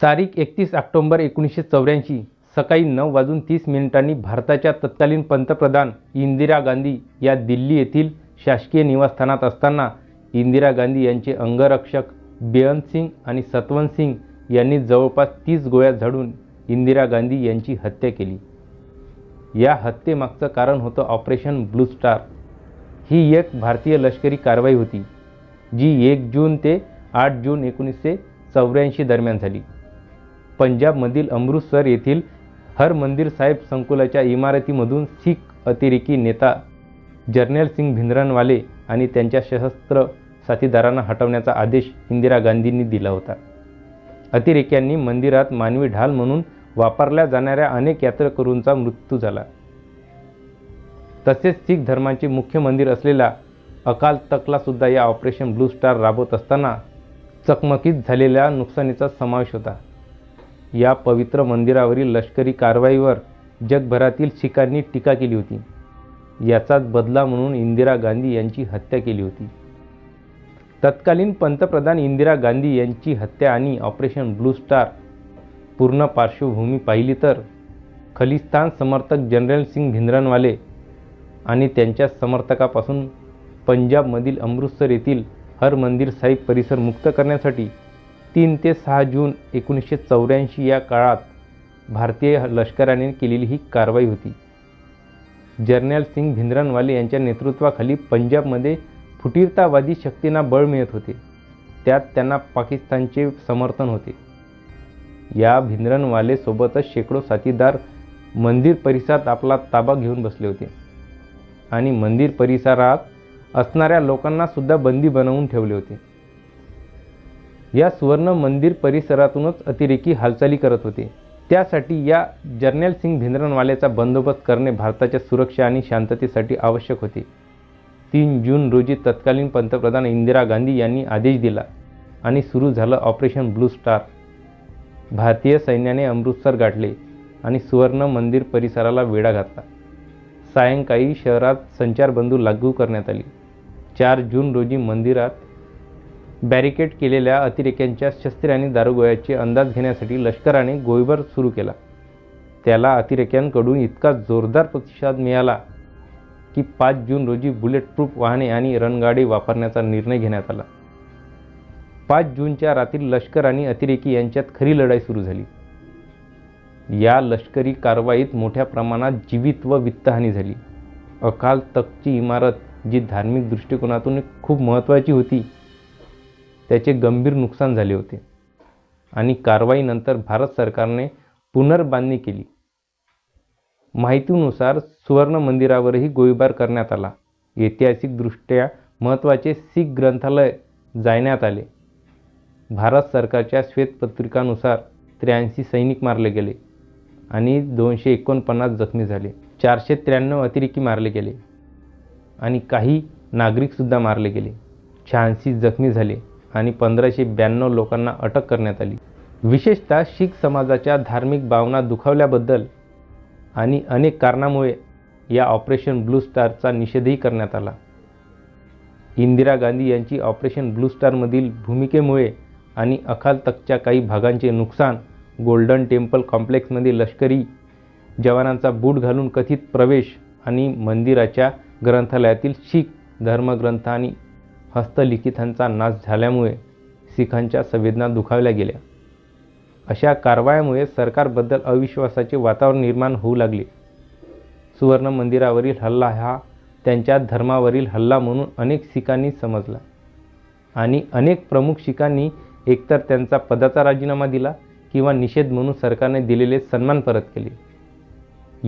तारीख एकतीस ऑक्टोंबर एकोणीसशे चौऱ्याऐंशी सकाळी नऊ वाजून तीस मिनिटांनी भारताच्या तत्कालीन पंतप्रधान इंदिरा गांधी या दिल्ली येथील शासकीय निवासस्थानात असताना इंदिरा गांधी यांचे अंगरक्षक बेअंत सिंग आणि सतवंत सिंग यांनी जवळपास तीस गोळ्या झाडून इंदिरा गांधी यांची हत्या केली. या हत्येमागचं कारण होतं ऑपरेशन ब्लू स्टार. ही एक भारतीय लष्करी कारवाई होती जी एक जून ते आठ जून एकोणीसशे चौऱ्याऐंशी दरम्यान झाली. पंजाबमधील अमृतसर येथील हर मंदिर साहेब संकुलाच्या इमारतीमधून शीख अतिरेकी नेता जर्नल सिंग भिंद्रनवाले आणि त्यांच्या सशस्त्र साथीदारांना हटवण्याचा आदेश इंदिरा गांधींनी दिला होता. अतिरेक्यांनी मंदिरात मानवी ढाल म्हणून वापरल्या जाणाऱ्या अनेक यात्रेकरूंचा मृत्यू झाला. तसेच शीख धर्माचे मुख्य मंदिर असलेला अकाल तकलासुद्धा या ऑपरेशन ब्लू स्टार राबवत असताना चकमकीत झालेल्या नुकसानीचा समावेश होता. या पवित्र मंदिरावरील लष्करी कारवाईवर जगभरातील शिखांनी टीका केली होती. याचाच बदला म्हणून इंदिरा गांधी यांची हत्या केली होती. तत्कालीन पंतप्रधान इंदिरा गांधी यांची हत्या आणि ऑपरेशन ब्लू स्टार पूर्ण पार्श्वभूमी पाहिली तर खलिस्तान समर्थक जनरल सिंग भिंद्रनवाले आणि त्यांच्या समर्थकापासून पंजाबमधील अमृतसर येथील हर मंदिर साहिब परिसर मुक्त करण्यासाठी तीन ते सहा जून एकोणीसशे चौऱ्याऐंशी या काळात भारतीय लष्कराने केलेली ही कारवाई होती. जर्नल सिंग भिंद्रनवाले यांच्या नेतृत्वाखाली पंजाबमध्ये फुटीरतावादी शक्तींना बळ मिळत होते. त्यात त्यांना पाकिस्तानचे समर्थन होते. या भिंद्रनवालेसोबतच शेकडो साथीदार मंदिर परिसरात आपला ताबा घेऊन बसले होते आणि मंदिर परिसरात असणाऱ्या लोकांना सुद्धा बंदी बनवून ठेवले होते. या सुवर्ण मंदिर परिसरातूनच अतिरेकी हालचाली करत होते. त्यासाठी या जर्नल सिंग भिंद्रनवाल्याचा बंदोबस्त करणे भारताच्या सुरक्षा आणि शांततेसाठी आवश्यक होते. तीन जून रोजी तत्कालीन पंतप्रधान इंदिरा गांधी यांनी आदेश दिला आणि सुरू झालं ऑपरेशन ब्लू स्टार. भारतीय सैन्याने अमृतसर गाठले आणि सुवर्ण मंदिर परिसराला वेढा घातला. सायंकाळी शहरात संचारबंदी लागू करण्यात आली. चार जून रोजी मंदिरात बॅरिकेड केलेल्या अतिरेक्यांच्या शस्त्रे आणि दारुगोळ्याचे अंदाज घेण्यासाठी लष्कराने गोळीबार सुरू केला. त्याला अतिरेक्यांकडून इतका जोरदार प्रतिसाद मिळाला की पाच जून रोजी बुलेट प्रूफ वाहने आणि रणगाडी वापरण्याचा निर्णय घेण्यात आला. पाच जूनच्या रात्री लष्कर आणि अतिरेकी यांच्यात खरी लढाई सुरू झाली. या लष्करी कारवाईत मोठ्या प्रमाणात जीवित व वित्तहानी झाली. अकाल तख्तची इमारत जी धार्मिक दृष्टिकोनातून खूप महत्त्वाची होती त्याचे गंभीर नुकसान झाले होते. आणि कारवाईनंतर भारत सरकारने पुनर्बांधणी केली. माहितीनुसार सुवर्ण मंदिरावरही गोळीबार करण्यात आला. ऐतिहासिकदृष्ट्या महत्त्वाचे शीख ग्रंथालय जाळण्यात आले. भारत सरकारच्या श्वेतपत्रिकानुसार त्र्याऐंशी सैनिक मारले गेले आणि दोनशे एकोणपन्नास जखमी झाले. चारशे त्र्याण्णव अतिरेकी मारले गेले आणि काही नागरिकसुद्धा मारले गेले. शहाऐंशी जखमी झाले. आणि पंधराशे ब्याण्णव लोकांना अटक करण्यात आली. विशेषतः शीख समाजाच्या धार्मिक भावना दुखावल्याबद्दल आणि अनेक कारणामुळे या ऑपरेशन ब्लू स्टारचा निषेधही करण्यात आला. इंदिरा गांधी यांची ऑपरेशन ब्लू स्टारमधील भूमिकेमुळे आणि अखाल तकच्या काही भागांचे नुकसान गोल्डन टेम्पल कॉम्प्लेक्समध्ये लष्करी जवानांचा बूट घालून कथित प्रवेश आणि मंदिराच्या ग्रंथालयातील शीख धर्मग्रंथ आणि हस्तलिखितांचा नाश झाल्यामुळे शिखांच्या संवेदना दुखावल्या गेल्या. अशा कारवायामुळे सरकारबद्दल अविश्वासाचे वातावरण निर्माण होऊ लागले. सुवर्ण मंदिरावरील हल्ला हा त्यांच्या धर्मावरील हल्ला म्हणून अनेक शिखांनी समजला आणि अनेक प्रमुख शिखांनी एकतर त्यांचा पदाचा राजीनामा दिला किंवा निषेध म्हणून सरकारने दिलेले सन्मान परत केले.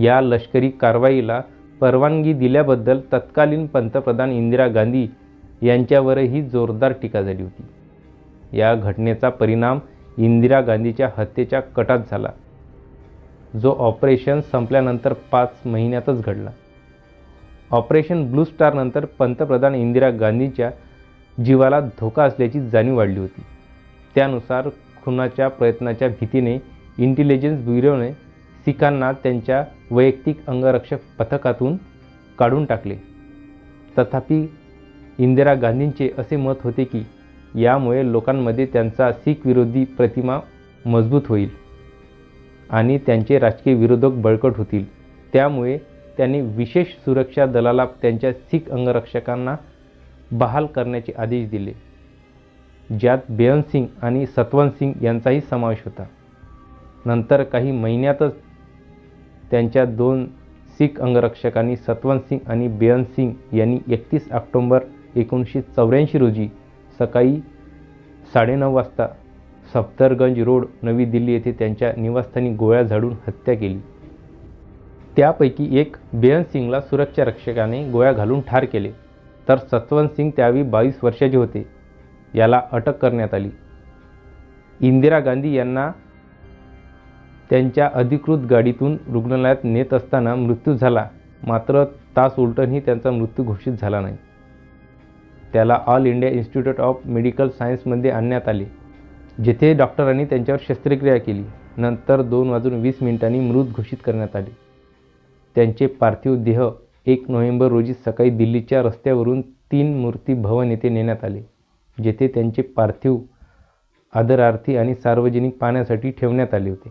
या लष्करी कारवाईला परवानगी दिल्याबद्दल तत्कालीन पंतप्रधान इंदिरा गांधी यांच्यावरही जोरदार टीका झाली होती. या घटनेचा परिणाम इंदिरा गांधीच्या हत्येच्या कटात झाला. जो ऑपरेशन संपल्यानंतर पाच महिन्यातच घडला. ऑपरेशन ब्लू स्टारनंतर पंतप्रधान इंदिरा गांधींच्या जीवाला धोका असल्याची जाणीव वाढली होती. त्यानुसार खुनाच्या प्रयत्नाच्या भीतीने इंटेलिजन्स ब्युरोने सिखांना त्यांच्या वैयक्तिक अंगरक्षक पथकातून काढून टाकले. तथापि इंदिरा गांधींचे असे मत होते की यामुळे लोकांमध्ये त्यांचा शीख विरोधी प्रतिमा मजबूत होईल आणि त्यांचे राजकीय विरोधक बळकट होतील. त्यामुळे त्यांनी विशेष सुरक्षा दलाला त्यांच्या शीख अंगरक्षकांना बहाल करण्याचे आदेश दिले ज्यात बेअन सिंग आणि सतवंत सिंग यांचाही समावेश होता. नंतर काही महिन्यातच त्यांच्या दोन शीख अंगरक्षकांनी सतवंत सिंग आणि बेअन सिंग यांनी एकतीस ऑक्टोंबर एकोणीसशे चौऱ्याऐंशी रोजी सकाळी साडेनऊ वाजता सफदरगंज रोड नवी दिल्ली येथे त्यांच्या निवासस्थानी गोळ्या झाडून हत्या केली. त्यापैकी एक बेअन सिंगला सुरक्षा रक्षकाने गोळ्या घालून ठार केले. तर सतवंत सिंग त्यावेळी बावीस वर्षाचे होते. याला अटक करण्यात आली. इंदिरा गांधी यांना त्यांच्या अधिकृत गाडीतून रुग्णालयात नेत असताना मृत्यू झाला. मात्र तास उलटूनही त्यांचा मृत्यू घोषित झाला नाही. त्याला All India Institute of Medical सायन्समध्ये आणण्यात आले जेथे डॉक्टरांनी त्यांच्यावर शस्त्रक्रिया केली. नंतर दोन वाजून वीस मिनिटांनी मृत घोषित करण्यात आले. त्यांचे पार्थिव देह एक नोव्हेंबर रोजी सकाळी दिल्लीच्या रस्त्यावरून तीन मूर्ती भवन येथे नेण्यात आले जेथे त्यांचे पार्थिव आदरार्थी आणि सार्वजनिक पाहण्यासाठी ठेवण्यात आले होते.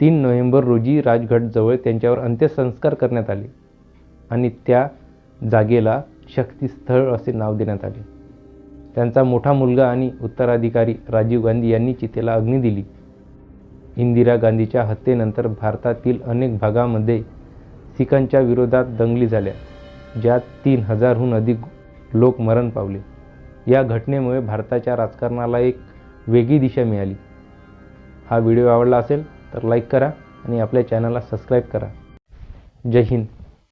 तीन नोव्हेंबर रोजी राजघाटजवळ त्यांच्यावर अंत्यसंस्कार करण्यात आले आणि त्या जागेला शक्तीस्थळ असे नाव देण्यात आले. त्यांचा मोठा मुलगा आणि उत्तराधिकारी राजीव गांधी यांनी चितेला अग्नी दिली. इंदिरा गांधीच्या हत्येनंतर भारतातील अनेक भागामध्ये सिखांच्या विरोधात दंगली झाल्या ज्यात तीन हजारहून अधिक लोक मरण पावले. या घटनेमुळे भारताच्या राजकारणाला एक वेगळी दिशा मिळाली. हा व्हिडिओ आवडला असेल तर लाईक करा आणि आपल्या चॅनलला सबस्क्राईब करा. जय हिंद.